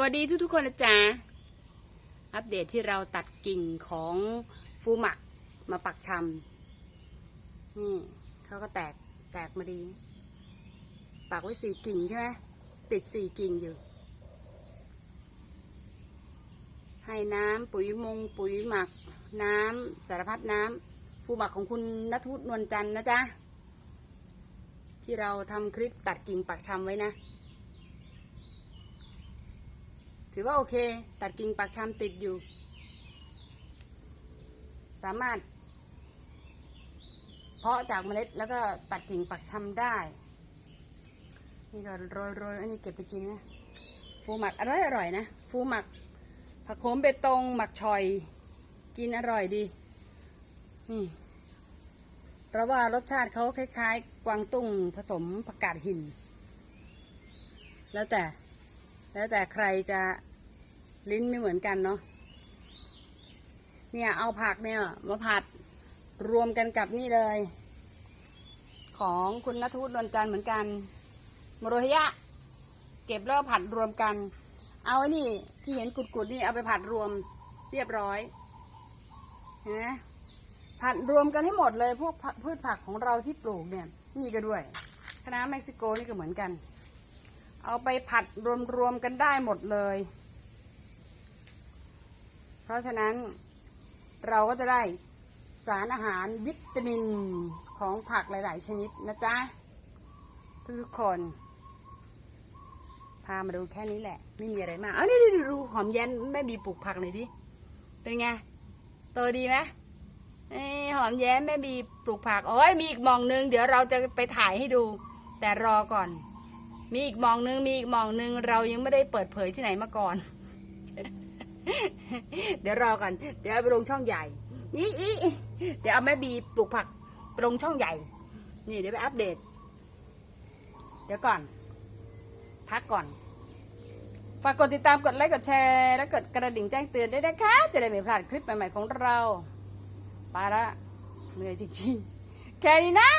วัสดีทุกทุกๆคนนะจ๊ะ อัปเดตที่เราตัดกิ่งของฟูหมักมาปักชำนี่เขาก็แตกแตกมาดี ปักไว้สี่กิ่งใช่ไหมติดสี่กิ่งอยู่ ให้น้ำปุ๋ยมงปุ๋ยหมัก น้ำสารพัดน้ำฟูหมักของคุณนัทุนวลจันทร์นะจ๊ะ ที่เราทำคลิปตัดกิ่งปักชำไว้นะ ถือว่าโอเค ตัดกิ่งปักชำติดอยู่ สามารถ เพาะจากเมล็ดแล้วก็ตัดกิ่งปักชำได้ นี่ก็โรยโรยอันนี้เก็บไปกินนะ ฟูหมักอร่อยอร่อยนะ ฟูหมัก ผักโขมเบตง หมักชอย กินอร่อยดี นี่ เพราะว่ารสชาติเขาคล้าย ๆ กวางตุ้งผสมผักกาดหิน แล้วแต่ แล้วแต่ใครจะลิ้นไม่เหมือนกันเนาะเนี่ยเอาผักเนี่ยมาผัดรวมกันกับนี่เลย ของคุณนัทวุฒินวลจันเหมือนกันมรฮยะ เก็บแล้วผัดรวมกัน เอาไอ้นี่ที่เห็นกุดๆนี่เอาไปผัดรวมเรียบร้อยนไหมผัดรวมกันให้หมดเลยพวกพืชผักของเราที่ปลูกเนี่ยนี่ก็ด้วยคณะน้าเม็กซิโกนี่ก็เหมือนกัน เอาไปผัดรวมๆกันได้หมดเลย เพราะฉะนั้นเราก็จะได้สารอาหารวิตามินของผักหลาย ๆ ชนิดนะจ๊ะ ทุกๆคน พามาดูแค่นี้แหละ ไม่มีอะไรมาก เอ้านี่ดูดูหอมแย้มแม่บีปลูกผักหน่อยดิ เป็นไงโตดีไหมเอ้หอมแย้มแม่บีปลูกผัก โอ้ยมีอีกมองนึง เดี๋ยวเราจะไปถ่ายให้ดู แต่รอก่อน มีอีกมองนึงมีอีกมองนึงเรายังไม่ได้เปิดเผยที่ไหนมาก่อน เดี๋ยวรอก่อนเดี๋ยวไปลงช่องใหญ่นี่อีเดี๋ยวเอาแม่บีปลูกผักไปลงช่องใหญ่ นี่เดี๋ยวไปอัปเดต เดี๋ยวก่อน พักก่อน ฝากกดติดตามกดไลค์กดแชร์และกดกระดิ่งแจ้งเตือนด้วยนะคะ จะได้ไม่พลาดคลิปใหม่ๆของเรา ไปละเหนื่อยจริงๆ แค่นี้นะ